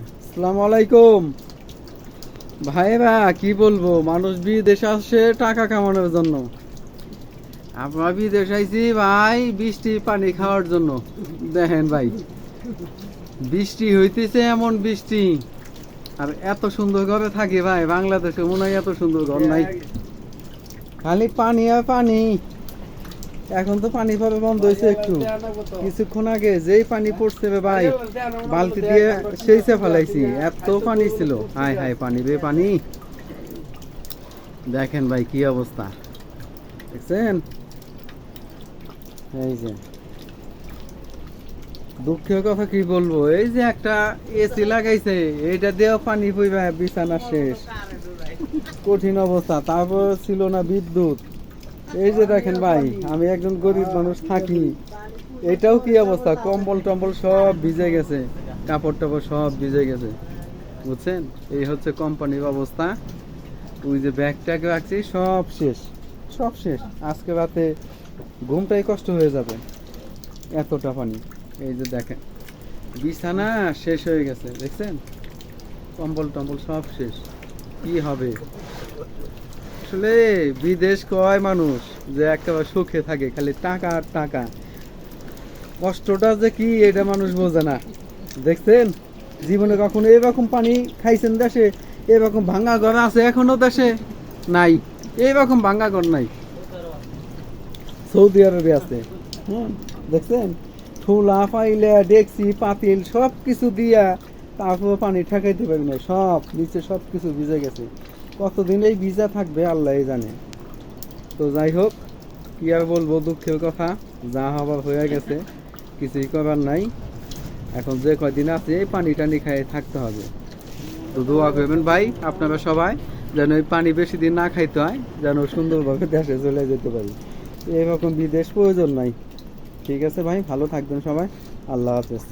আসসালামু আলাইকুম ভাইরা কি বলব? মানুষ বিদেশে আসছে টাকা কামানোর জন্য। আমরা বিদেশ আইছি ভাই বৃষ্টি পানি খাওয়ার জন্য। দেখেন ভাই বৃষ্টি হইতেছে এমন বৃষ্টি। আর এত সুন্দর ঘরে থাকি ভাই বাংলাদেশে মনে হয় এত সুন্দর ঘর নাই। খালি পানি আর পানি। এখন তো পানি পাবে বন্ধ হয়েছে একটু। কিছুক্ষণ আগে যেই পানি পড়ছে ভাই, বালতি দিয়ে সেই সে ফেলাইছি এত পানি ছিল। হাই হাই পানি বে, পানি। দেখেন ভাই কি অবস্থা। দেখছেন? এই যে। দুঃখের কথা কি বলব? এই যে একটা এসি লাগাইছে, এইটা দিয়েও পানি পইবা, বিছানা শেষ। কঠিন অবস্থা। তারপর ছিল না বিদ্যুৎ। এই যে দেখেন ভাই, আমি একজন গরিব মানুষ থাকি। এটাও কি অবস্থা? কম্বল টম্বল সব ভিজে গেছে। কাপড় টাপড় সব ভিজে গেছে। বুঝছেন? এই হচ্ছে কোম্পানির অবস্থা। ওই যে ব্যাগ ট্যাগ রাখছি, সব শেষ। সব শেষ। আজকে রাতে ঘুমটাই কষ্ট হয়ে যাবে। এতটা পানি। এই যে দেখেন, বিছানা শেষ হয়ে গেছে, দেখছেন? কম্বল টম্বল সব শেষ। কি হবে? আসলে বিদেশ কয় মানুষ যে একেবারে সুখে থাকে, খালি টাকা আর টাকা। কষ্টটা যে কি এটা মানুষ বোঝে না। দেখছেন? জীবনে কখনো এরকম পানি খাইছেন দেশে, এরকম ভাঙ্গা ঘর আছে এখনও দেশে? নাই। এইরকম ভাঙ্গা ঘর নাই। সৌদি আরবে আছে। হুম দেখছেন? ঠোলা, পাইলে ডেকসি পাতিল সব কিছু দিয়া তারপর পানি ঠেকাইতে পারবি না সব নিচে সব কিছু ভিজে গেছে। কতদিন এই ভিজা থাকবে, আল্লাহ জানে। তো যাই হোক, কি আর বলব, দুঃখের কথা, যা হবার হয়ে গেছে, কিছুই করার নাই। এখন যে কয়দিন আছে, এই পানি টানি খাই থাকতে হবে। তো দোয়া করবেন ভাই, আপনারা সবাই, যেন এই পানি বেশি দিন না খাইতে হয়, যেন সুন্দরভাবে দেশে চলে যেতে পারি। এরকম বিদেশ প্রয়োজন নাই। ঠিক আছে ভাই, ভালো থাকবেন সবাই। আল্লাহ হাফেজ।